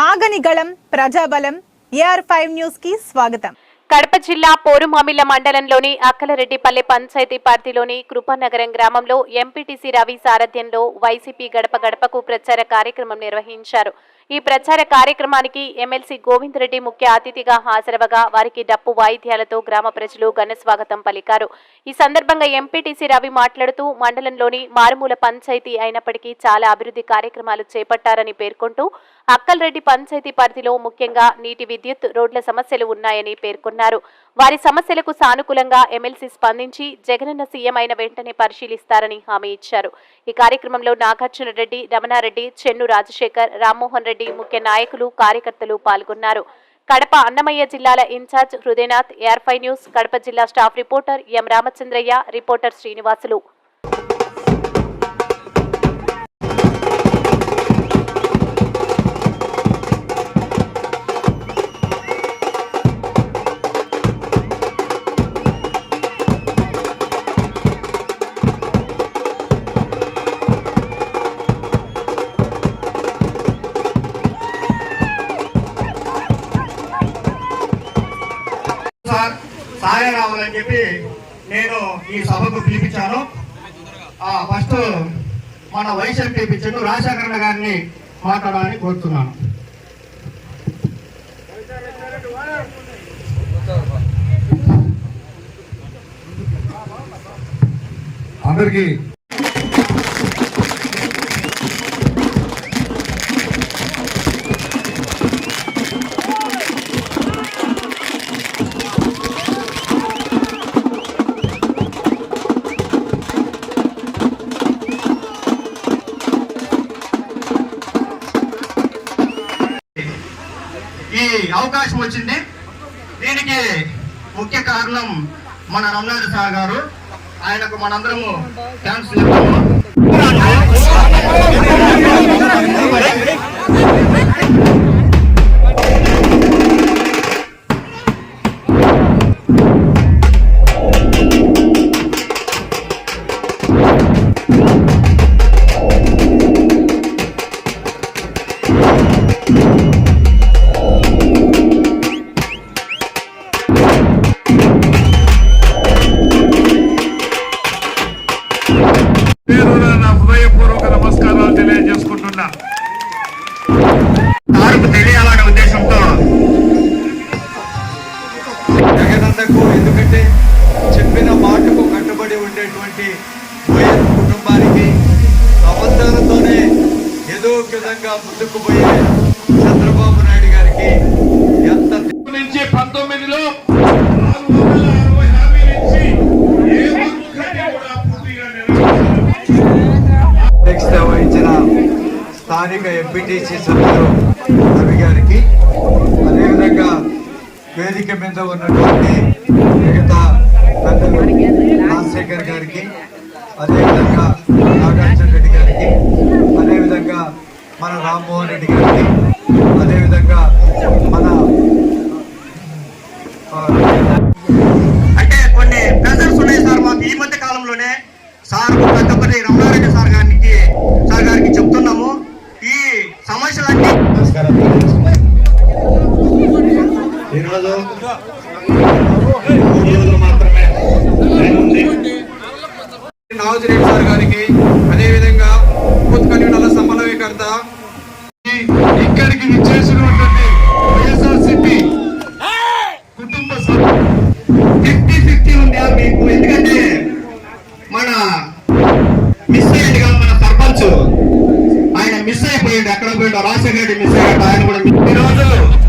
ఆగనిగళం ప్రజాబలం AR five న్యూస్కి స్వాగతం. కడప జిల్లా పోరుమామిల మండలంలోని అక్కలరెడ్డిపల్లె పంచాయతీ పార్టీలోని కృపానగరం గ్రామంలో ఎంపీటీసీ రవి సారథ్యంలో వైసీపీ గడప గడపకు ప్రచార కార్యక్రమం నిర్వహించారు. ఈ ప్రచార కార్యక్రమానికి ఎమ్మెల్సీ గోవిందరెడ్డి ముఖ్య అతిథిగా హాజరవగా వారికి డప్పు వాయిద్యాలతో గ్రామ ప్రజలు ఘన స్వాగతం పలికారు. ఈ సందర్భంగా ఎంపీటీసీ రవి మాట్లాడుతూ మండలంలోని మారుమూల పంచాయతీ అయినప్పటికీ చాలా అభివృద్ధి కార్యక్రమాలు చేపట్టారని పేర్కొంటూ అక్కల్రెడ్డి పంచాయతీ పరిధిలో ముఖ్యంగా నీటి విద్యుత్ రోడ్ల సమస్యలు ఉన్నాయని పేర్కొన్నారు. వారి సమస్యలకు సానుకూలంగా ఎమ్మెల్సీ స్పందించి జగనన్న సీఎం అయిన వెంటనే పరిశీలిస్తారని హామీ ఇచ్చారు. ఈ కార్యక్రమంలో నాగార్జున రెడ్డి రమణారెడ్డి చెన్ను రాజశేఖర్ రామ్మోహన్ రెడ్డి ముఖ్య నాయకులు కార్యకర్తలు పాల్గొన్నారు. కడప అన్నమయ్య జిల్లాల ఇన్ఛార్జ్ హృదయనాథ్ ఏఆర్ఫై న్యూస్ కడప జిల్లా staff reporter M Ramachandraiah reporter Srinivasulu. సాగే రావాలని చెప్పి నేను ఈ సభకు పిలిపించాను. ఆ, ఫస్ట్ మన వైస్ ఎంపీ చెన్ను రాజశేఖరణ గారిని మాట్లాడాలని కోరుతున్నాను. అందరికీ అవకాశం వచ్చింది. దీనికి ముఖ్య కారణం మన రమణాథ సార్ గారు. ఆయనకు మనందరము థ్యాంక్స్ చెప్తాము జగనన్నకు ఎందుకంటే చెప్పిన మాటకు కట్టుబడి ఉండేటువంటి కుటుంబానికి అబద్ధాలతోనే ఏదో ఒక విధంగా ముందుకు పోయే చంద్రబాబు నాయుడు గారికి ఎంత నుంచి పంతొమ్మిదిలో వహించిన స్థానిక ఎంపీటీసీ సభ్యులు రవి గారికి అదేవిధంగా వేదిక మీద ఉన్నటువంటి మిగతా పెద్దలు రాజశేఖర్ గారికి అదేవిధంగా నాగార్జున రెడ్డి గారికి అదేవిధంగా మన రామ్మోహన్ రెడ్డి గారికి అదేవిధంగా మన అంటే కొన్ని ప్రెజర్స్ ఉన్నాయి సార్ మాకు. ఈ మధ్య కాలంలోనే సార్ ప్రతి ఒక్కటి రమణారెడ్డి సార్ గారికి సార్ గారికి మిస్ అయ్యింది మన సర్పంచ్. ఆయన మిస్ అయిపోయాడు. ఎక్కడ పోయాడు రాజశేఖర రెడ్డి మిస్ అయ్యాడు. ఆయన కూడా ఈరోజు